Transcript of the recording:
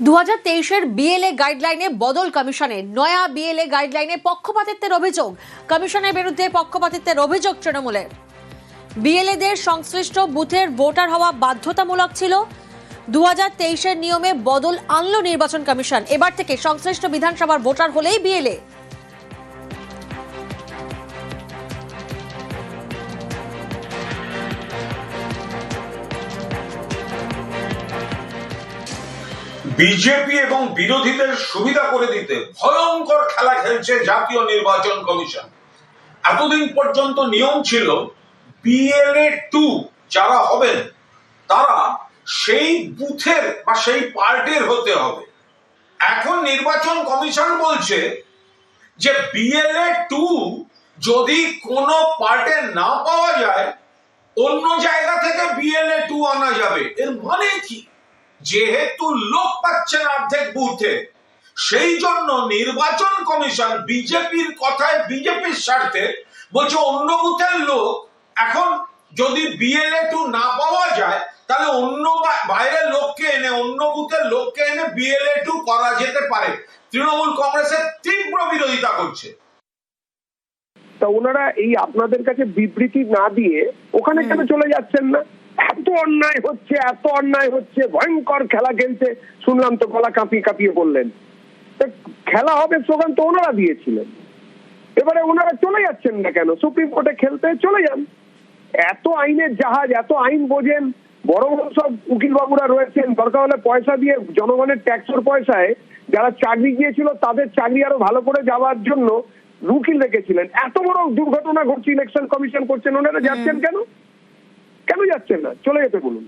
দু হাজার তেইশের বিএলএ গাইডলাইনে বদল কমিশনে নয়া বিএলএ গাইডলাইনে পক্ষপাতিত্বের অভিযোগ। কমিশনের বিরুদ্ধে পক্ষপাতিত্বের অভিযোগ তৃণমূলের। বিএলএদের সংশ্লিষ্ট বুথের ভোটার হওয়া বাধ্যতামূলক ছিল। দু হাজার তেইশের নিয়মে বদল আনলো নির্বাচন কমিশন। এবার থেকে সংশ্লিষ্ট বিধানসভার ভোটার হলেই বিএলএ। বিজেপি এবং বিরোধীদের সুবিধা করে দিতে ভয়ঙ্কর খেলা খেলছে জাতীয় নির্বাচন কমিশন। এতদিন পর্যন্ত নিয়ম ছিল বিএলএ টু যারা হবেন, তারা সেই বুথের বা সেই পার্টির হতে হবে। এখন নির্বাচন কমিশন বলছে যে বিএলএ টু যদি কোনো পার্টে না পাওয়া যায়, অন্য জায়গা থেকে বিএলএ টু আনা যাবে। এর মানে কি? যেহেতু লোক পাচ্ছেন অর্ধেক বুথে সেই জন্য নির্বাচন কমিশন বিজেপির কথায় বিজেপির স্বার্থে বলছে অন্য বুথের লোক এখন যদি বিএলএ টু না পাওয়া যায় তাহলে অন্য বাইরের লোককে এনে অন্য বুথের লোককে এনে বিএলএ টু করা যেতে পারে। তৃণমূল কংগ্রেসের তীব্র বিরোধিতা করছে। তা ওনারা এই আপনাদের কাছে বিবৃতি না দিয়ে ওখানে কেন চলে যাচ্ছেন না? এত অন্যায় হচ্ছে এত অন্যায় হচ্ছে ভয়ঙ্কর খেলা খেলছে। শুনলাম তো গলা কাঁপিয়ে কাঁপিয়ে বললেন। খেলা হবে স্লোগান তো ওনারা দিয়েছিলেন। এবারে ওনারা চলে যাচ্ছেন না কেন? সুপ্রিম কোর্টে খেলতে চলে যান। এত আইনের জাহাজ এত আইন বোঝেন বড় বড় সব উকিল বাবুরা রয়েছেন দরকার হলে পয়সা দিয়ে জনগণের ট্যাক্সের পয়সায় যারা চাকরি গিয়েছিল তাদের চাকরি আরও ভালো করে যাওয়ার জন্য উকিল রেখেছিলেন। এত বড় দুর্ঘটনা ঘটছে ইলেকশন কমিশন করছেন ওনারা যাচ্ছেন কেন? যাচ্ছেন না চলে যেতে বলুন।